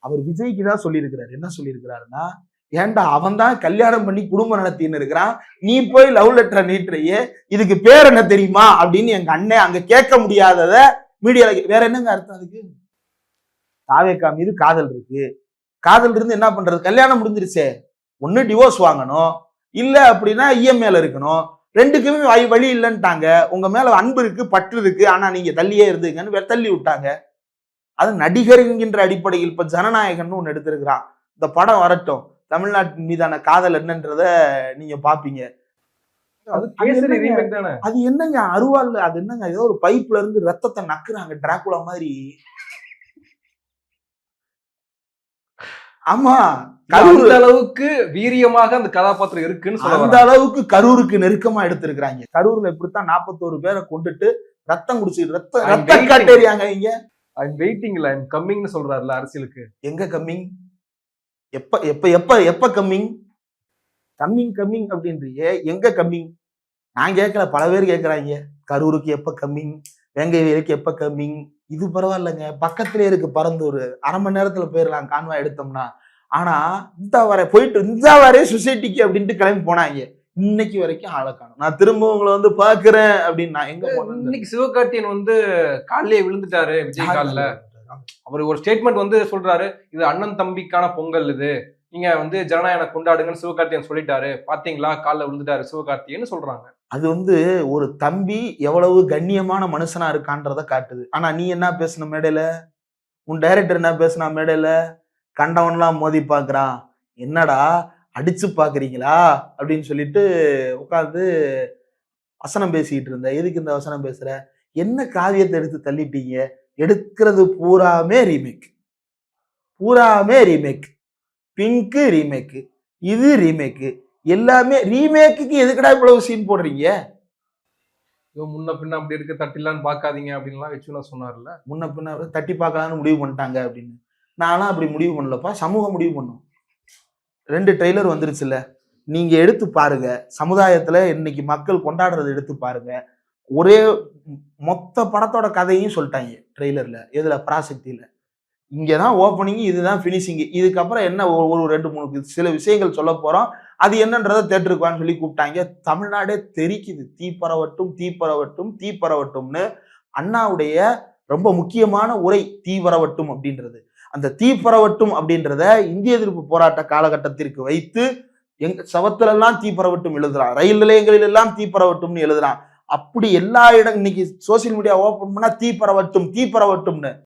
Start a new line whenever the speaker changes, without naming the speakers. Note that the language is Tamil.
அவர் விஜய்க்கு தான் சொல்லியிருக்கிறாரு. என்ன சொல்லியிருக்கிறாருன்னா ஏன்டா அவன் தான் கல்யாணம் பண்ணி குடும்பம் நடத்தின்னு இருக்கிறான். நீ போய் லவ் லெட்டரை நீட்டுறையே. இதுக்கு பேர் என்ன தெரியுமா? அப்படின்னு எங்க அண்ணன் அங்க கேட்க முடியாதத மீடியால வேற என்னங்க அர்த்தம் அதுக்கு? தாவேக்கா மீது காதல் இருக்கு. காதல் இருந்து என்ன பண்றது? கல்யாணம் முடிஞ்சிருச்சே. ஒன்னு டிவோர்ஸ் வாங்கணும். இல்ல அப்படின்னா இஎம்ஐல இருக்கணும். ரெண்டுக்குமே வழி வழி இல்லைன்ட்டாங்க. உங்க மேல அன்பு இருக்கு பற்று இருக்கு. ஆனா நீங்க தள்ளியே இருந்துங்கன்னு தள்ளி விட்டாங்க. அது நடிகர் என்கின்ற அடிப்படையில் இப்ப ஜனநாயகன் ஒண்ணு எடுத்திருக்கிறான் இந்த படம் வரட்டும். தமிழ்நாட்டின் மீதான காதல் என்னன்றத நீங்க பாப்பீங்க.
அது
என்னங்க? அருவாள் அது என்னங்க? ஏதோ ஒரு பைப்ல இருந்து ரத்தத்தை நக்குறாங்க டிராகுலா மாதிரி. ஆமா. கரூர்.
அளவுக்கு வீரியமாக அந்த கதாபாத்திரம் இருக்குன்னு சொல்ல
அந்த. அளவுக்கு கரூருக்கு நெருக்கமா எடுத்திருக்கிறாங்க. கரூர்ல இப்படித்தான் நாற்பத்தோரு பேரை கொண்டுட்டு ரத்தம் குடிச்சு ரத்த
I'm
ரத்த
waiting.
காட்டேரியாங்க இங்க.
ஐம் வெயிட்டிங்ல ஐம் கம்மிங்னு சொல்றாருல அரசியலுக்கு.
எங்க கம்மிங் எப்ப எப்ப எப்ப எப்ப கம்மிங் கம்மிங் கம்மிங் அப்படின்றியே எங்க கம்மிங் நான் கேட்கல பல பேர் கேட்கறாங்க. கரூருக்கு எப்ப கம்மிங் வேங்கைவேலுக்கு எப்ப கம்மிங் இது பரவாயில்லைங்க. பக்கத்திலே இருக்கு பரந்தூர். அரை மணி நேரத்துல போயிடலாம் கான்வா எடுத்தோம்னா. ஆனா இந்த வரை போயிட்டு இந்த வரே சொசைட்டிக்கு அப்படின்ட்டு கிளம்பி போனாங்க. இன்னைக்கு வரைக்கும் ஆளை காணும். நான் திரும்ப உங்களை வந்து பாக்குறேன் அப்படின்னு நான் எங்க போனேன்
இன்னைக்கு சிவகார்த்தியன் வந்து காலிலே விழுந்துட்டாரு விஜய் கால்ல அவர் ஒரு ஸ்டேட்மெண்ட் வந்து சொல்றாரு இது அண்ணன் தம்பிக்கான பொங்கல் இது. நீங்க வந்து ஜனநாயகம் கொண்டாடுங்கன்னு சிவகார்த்தியன் சொல்லிட்டாரு. பாத்தீங்களா? கால்ல விழுந்துட்டாரு சிவகார்த்தியன்னு சொல்றாங்க.
அது வந்து ஒரு தம்பி எவ்வளவு கண்ணியமான மனுஷனா இருக்கான்றத காட்டுது. ஆனா நீ என்ன பேசுன மேடையில? உன் டைரக்டர் என்ன பேசுனா மேடையில? கண்டவன்லாம் மோதி பார்க்கறான் என்னடா? அடிச்சு பாக்குறீங்களா? அப்படின்னு சொல்லிட்டு உட்காந்து வசனம் பேசிக்கிட்டு இருந்த எதுக்கு இந்த வசனம் பேசுற? என்ன காவியத்தை எடுத்து தள்ளிட்டீங்க? எடுக்கிறது பூராமே ரீமேக் பூராமே ரீமேக் பிங்க்கு ரீமேக்கு இது ரீமேக்கு எல்லாமே ரீமேக்குக்கு எதுக்குடா இவ்வளவு சீன் போடுறீங்க?
முன்ன பின்ன அப்படி இருக்கு தட்டிலான்னு பாக்காதீங்க அப்படின்லாம் வச்சுலாம் சொன்னார்ல.
முன்ன பின்ன தட்டி பார்க்கலாம்னு முடிவு பண்ணிட்டாங்க அப்படின்னு. நான்லாம் அப்படி முடிவு பண்ணலப்பா. சமூகம் முடிவு பண்ணும். ரெண்டு ட்ரெய்லர் வந்துருச்சுல்ல. நீங்க எடுத்து பாருங்க. சமுதாயத்துல இன்னைக்கு மக்கள் கொண்டாடுறதை எடுத்து பாருங்க. ஒரே மொத்த படத்தோட கதையும் சொல்லிட்டாங்க ட்ரெய்லர்ல எதுல? பராசக்தியில இங்கதான் ஓப்பனிங் இதுதான் ஃபினிஷிங் இதுக்கப்புறம் என்ன ஒரு ஒரு ரெண்டு மூணு சில விஷயங்கள் சொல்ல போறோம். அது என்னன்றதை தேட்டருக்குவான்னு சொல்லி கூப்பிட்டாங்க. தமிழ்நாடே தெரிக்குது. தீப்பரவட்டும் தீப்பரவட்டும் தீப்பரவட்டும்னு அண்ணாவுடைய ரொம்ப முக்கியமான உரை தீவரவட்டும் அப்படின்றது. அந்த தீ பரவட்டும் அப்படின்றத இந்திய எதிர்ப்பு போராட்ட காலகட்டத்திற்கு வைத்து எங் சவத்திலெல்லாம் தீப்பரவட்டும் தீ பரவட்டும் எழுதுறான். ரயில் நிலையங்களில் எல்லாம் தீ பரவட்டும்னு எழுதுறான். அப்படி எல்லா இடம் இன்னைக்கு சோசியல் மீடியா ஓப்பன் பண்ணா தீ பரவட்டும் தீ பரவட்டும்னு.